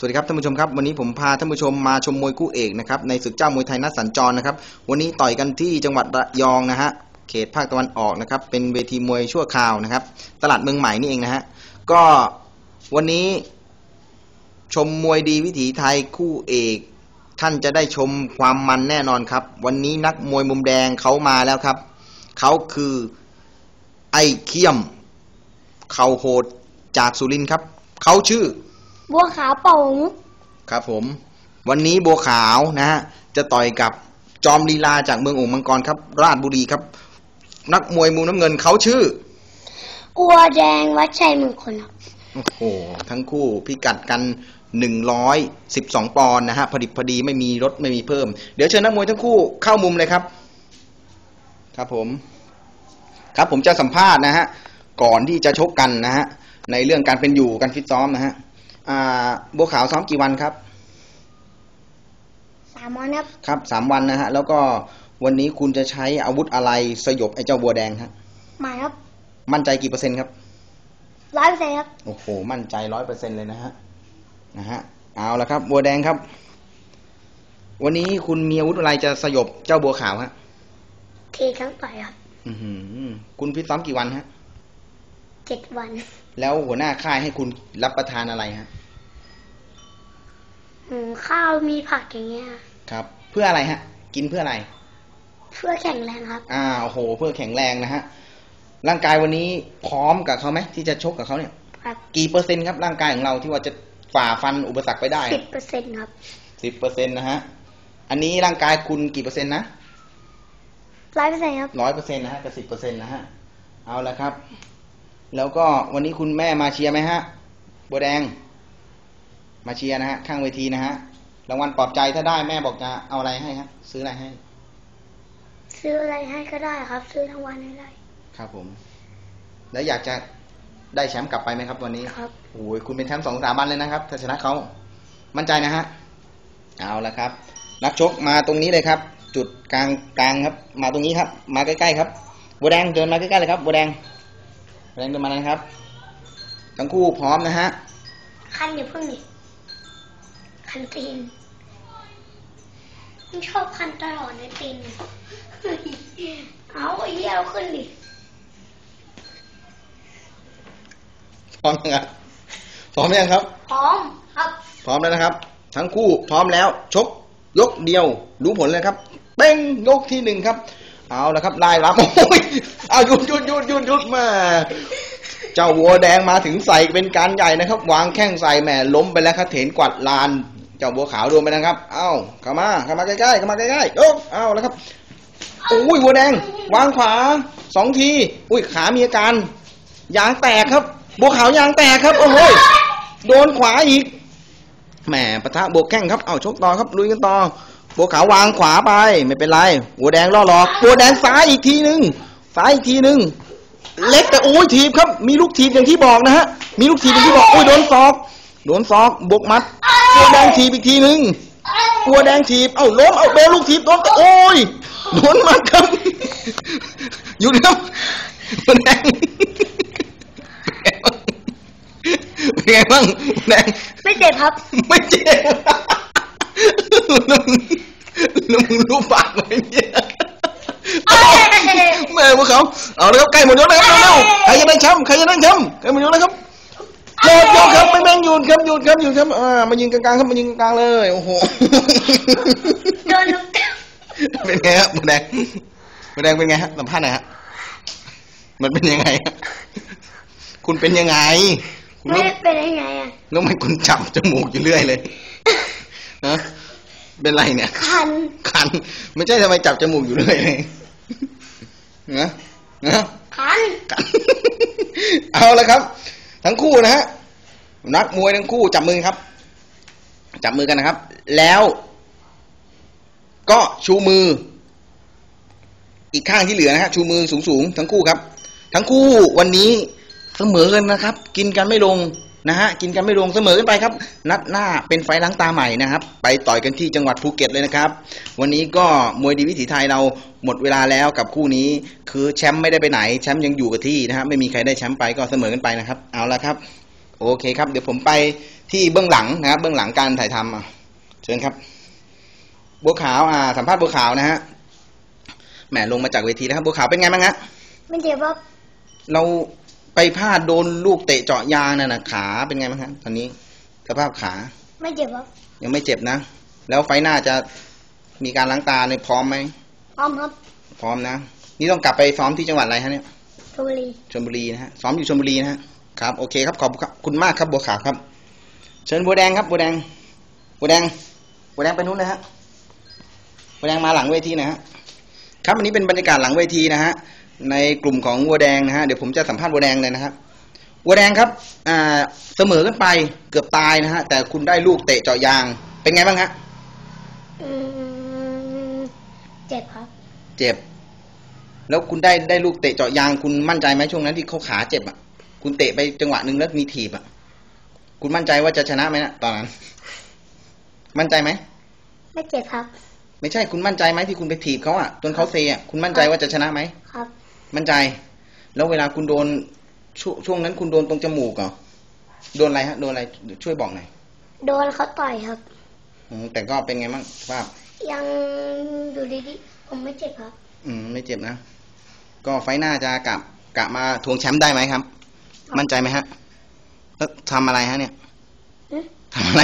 สวัสดีครับท่านผู้ชมครับวันนี้ผมพาท่านผู้ชมมาชมมวยคู่เอกนะครับในศึกเจ้ามวยไทยนัดสัญจรนะครับวันนี้ต่อยกันที่จังหวัดระยองนะฮะเขตภาคตะวันออกนะครับเป็นเวทีมวยชั่วคราวนะครับ ตลาดเมืองใหม่นี่เองนะฮะก็วันนี้ชมมวยดีวิถีไทยคู่เอก ท่านจะได้ชมความมันแน่นอนครับ วันนี้นักมวยมุมแดงเขามาแล้วครับเขาคือไอเขี้ยมเขาโหดจากสุรินทร์ครับเขาชื่อ บัวขาวป่งครับผม วันนี้บัวขาวนะฮะจะต่อยกับจอมลีลาจากเมืองโองค์มังกรครับ ราชบุรีครับ นักมวยมุมน้ำเงินเขาชื่อ อัวแดงวัดชัยมงคลครับโอ้โหทั้งคู่พิกัดกันหนึ่งร้อยสิบสองปอนด์นะฮะพอดิบพอดีไม่มีลดไม่มีเพิ่ม เดี๋ยวเชิญนักมวยทั้งคู่เข้ามุมเลยครับ ครับผม ครับผมจะสัมภาษณ์นะฮะก่อนที่จะชกกันนะฮะในเรื่องการเป็นอยู่การฟิตซ้อมนะฮะอ่า บัวขาวซ้อมกี่วันครับสามวันครับครับสามวันนะฮะ แล้วก็วันนี้คุณจะใช้อาวุธอะไรสยบไอ้เจ้าบัวแดงฮะหมายครับ มั่นใจกี่เปอร์เซ็นต์ครับร้อยเปอร์เซ็นต์ครับ โอ้โห มั่นใจร้อยเปอร์เซ็นต์เลยนะฮะ นะฮะ เอาละครับ บัวแดงครับ วันนี้คุณมีอาวุธอะไรจะสยบเจ้าบัวขาวฮะทีครั้งต่อยครับ อือหือคุณฟิตซ้อมกี่วันฮะเจ็ดวัน แล้วหัวหน้าค่ายให้คุณรับประทานอะไรฮะ อืมข้าวมีผักอย่างเงี้ยครับ เพื่ออะไรฮะ กินเพื่ออะไร เพื่อแข็งแรงครับ อ่าโอ้โห เพื่อแข็งแรงนะฮะ ร่างกายวันนี้พร้อมกับเขาไหมที่จะชกกับเขาเนี่ย ครับกี่เปอร์เซ็นต์ครับร่างกายของเราที่ว่าจะฝ่าฟันอุปสรรคไปได้สิบเปอร์เซ็นต์ครับสิบเปอร์เซ็นต์นะฮะ อันนี้ร่างกายคุณกี่เปอร์เซ็นต์นะ ร้อยเปอร์เซ็นต์ครับ ร้อยเปอร์เซ็นต์นะฮะกับสิบเปอร์เซ็นต์นะฮะ เอาละครับ แล้วก็วันนี้คุณแม่มาเชียร์ไหมฮะ บัวแดง มาเชียร์นะฮะข้างเวทีนะฮะรางวัลปลอบใจถ้าได้แม่บอกจะเอาอะไรให้ฮะซื้ออะไรให้ ซื้ออะไรให้ก็ได้ครับ ซื้อทั้งวันให้ได้ครับผม แล้วอยากจะได้แชมป์กลับไปไหมครับ วันนี้ครับโอ้ยคุณเป็นแชมป์สองสถาบันเลยนะครับถ้าชนะเขามั่นใจนะฮะเอาละครับ นักชกมาตรงนี้เลยครับ จุดกลางกลางครับ มาตรงนี้ครับ มาใกล้ๆครับบัวแดงเดินมาใกล้ๆเลยครับบัวแดงบัวแดงเดินมาเลยนะครับ ทั้งคู่พร้อมนะฮะคันอย่าเพิ่งดิ คันตีนมันชอบคันตลอดในตีนเนี่ยเอาไอ้เหี้ยเอาขึ้นดิพร้อมยังครับพร้อมยังครับ พร้อมครับ พร้อมแล้วนะครับ ทั้งคู่พร้อมแล้ว ชกยกเดียว รู้ผลเลยครับเป้งยกที่หนึ่งครับ เอาละครับไล่รับโอ้ยเอาหยุดหยุดหยุดหยุดหยุดมา เจ้าวัวแดงมาถึงใส่เป็นการใหญ่นะครับ วางแข้งใส่แหม่ล้มไปแล้วครับเถนกวัดลาน เจ้าบัวขาวโดนไปนะครับ เอ้าเข้ามาเข้ามาใกล้ๆเข้ามาใกล้ๆยกเอาแล้วครับโอ้ยวัวแดง วางขวาสองทีอุ้ยขามีอาการยางแตกครับ บัวขาวยางแตกครับ โอ้โหโดนขวาอีกแหมปะทะบวกแข้งครับเอาชกต่อครับลุยกันต่อบัวขาววางขวาไปไม่เป็นไรบัวแดงล่อหลอกบัวแดงซ้ายอีกทีหนึ่งซ้ายอีกทีหนึ่งเล็กแต่โอ้ยถีบครับ มีลูกถีบอย่างที่บอกนะฮะมีลูกถีบอย่างที่บอกโอ้ยโดนศอก โดนศอกบวกมัด บัวแดงถีบอีกทีหนึ่งบัวแดงถีบ เอ้าล้ม เอ้าโดนลูกถีบโดนโอ้ยโดนมัดครับหยุดครับบัวแดงเป็นไงบ้างบัวแดงไม่เจ็บครับ ไม่เจ็บลุงลุงรู้ปากไหมเนี่ยเอ้ยแม่พวกเขา เอาเลยครับใกล้หมดยกแล้วครับเร็วๆใครจะได้แชมป์ใครจะได้แชมป์ใกล้หมดยกแล้วครับ หมดยกครับไม่แม่งหยุดครับหยุดครับหยุดครับอ่ามายิงกลางๆครับมายิงกลางๆเลยโอ้โหโดนลูกเป็นไงครับหมูแดงหมูแดงเป็นไงฮะสัมภาษณ์หน่อยฮะมันเป็นยังไงฮะคุณเป็นยังไงคุณไม่ต้องเป็นยังไงอะแล้วทำไม่คุณจับจมูกอยู่เรื่อยเลยฮะเป็นไรเนี่ย คัน คัน ไม่ใช่ทำไมจับจมูกอยู่เรื่อยเลยนะนะคันคันเอาละครับ ทั้งคู่นะฮะ นักมวยทั้งคู่จับมือครับ จับมือกันนะครับ แล้วก็ชูมือ อีกข้างที่เหลือนะฮะชูมือสูงสูงๆทั้งคู่ครับ ทั้งคู่วันนี้เสมอกันนะครับ กินกันไม่ลงนะฮะกินกันไม่ลงเสมอกันไปครับ นัดหน้าเป็นไฟล์ล้างตาใหม่นะครับ ไปต่อยกันที่จังหวัดภูเก็ตเลยนะครับ วันนี้ก็มวยดีวิถีไทยเราหมดเวลาแล้วกับคู่นี้ คือแชมป์ไม่ได้ไปไหนแชมป์ยังอยู่กับที่นะฮะไม่มีใครได้แชมป์ไปก็เสมอกันไปนะครับ เอาละครับ โอเคครับ เดี๋ยวผมไปที่เบื้องหลังนะครับเบื้องหลังการถ่ายทำอะเชิญครับ บัวขาวอ่าสัมภาษณ์บัวขาวนะฮะแหมลงมาจากเวทีแล้วครับบัวขาวเป็นไงบ้างฮะไม่เจ็บครับเราไปพลาดโดนลูกเตะเจาะยางนั่นนะขาเป็นไงบ้างฮะตอนนี้สภาพขา ไม่เจ็บครับยังไม่เจ็บนะ แล้วไฟล์หน้าจะมีการล้างตาในยพร้อมไหมพร้อมครับ พร้อมนะ นี่ต้องกลับไปซ้อมที่จังหวัดอะไรฮะเนี่ยชลบุรีชลบุรีนะฮะซ้อมอยู่ชลบุรีนะฮะ ครับโอเคครับขอบคุณมากครับบัวขาวครับ เชิญบัวแดงครับบัวแดงบัวแดงบัวแดงไปนู้นเลยฮะบัวแดงมาหลังเวทีนะฮะครับวันนี้เป็นบรรยากาศหลังเวทีนะฮะในกลุ่มของบัวแดงนะฮะเดี๋ยวผมจะสัมภาษณ์บัวแดงเลยนะครับบัวแดงครับอ่าเสมอกันไปเกือบตายนะฮะแต่คุณได้ลูกเตะเจาะยาง เป็นไงบ้างฮะอืมเจ็บครับ เจ็บ แล้วคุณได้ได้ลูกเตะเจาะยางคุณมั่นใจไหมช่วงนั้นที่เขาขาเจ็บอะ คุณเตะไปจังหวะหนึ่งแล้วมีถีบอะ คุณมั่นใจว่าจะชนะไหมนะตอนนั้น มั่นใจไหมไม่เจ็บครับ ไม่ใช่คุณมั่นใจไหมที่คุณไปถีบเขาอะจนเขาเซอะคุณมั่นใจว่าจะชนะไหมครับ มั่นใจ แล้วเวลาคุณโดนช่วงช่วงนั้นคุณโดนตรงจมูกเหรอโดนอะไรฮะ โดนอะไรช่วยบอกหน่อยโดนเขาต่อยครับอืมแต่ก็เป็นไงบ้างสภาพ ยังอยู่ดีๆผมไม่เจ็บครับ อืม ไม่เจ็บนะ ก็ไฟล์หน้าจะกลับกลับมาทวงแชมป์ได้ไหมครับ มั่นใจไหมฮะแล้วทำอะไรฮะเนี่ยหึทำอะไร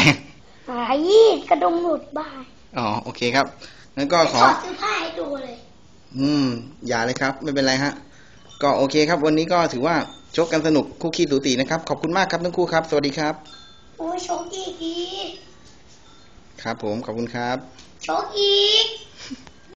หายกระดุมหลุดบ้ายอ๋อโอเคครับงั้นก็ขอถอดเสื้อผ้าให้ดูเลย อืม อย่าเลยครับ ไม่เป็นไรฮะ ก็โอเคครับ วันนี้ก็ถือว่าชกกันสนุกคู่ขี้สูตีนะครับ ขอบคุณมากครับทั้งคู่ครับ สวัสดีครับ โอ้ยโชกอีกอีกครับผมขอบคุณครับโชกอีก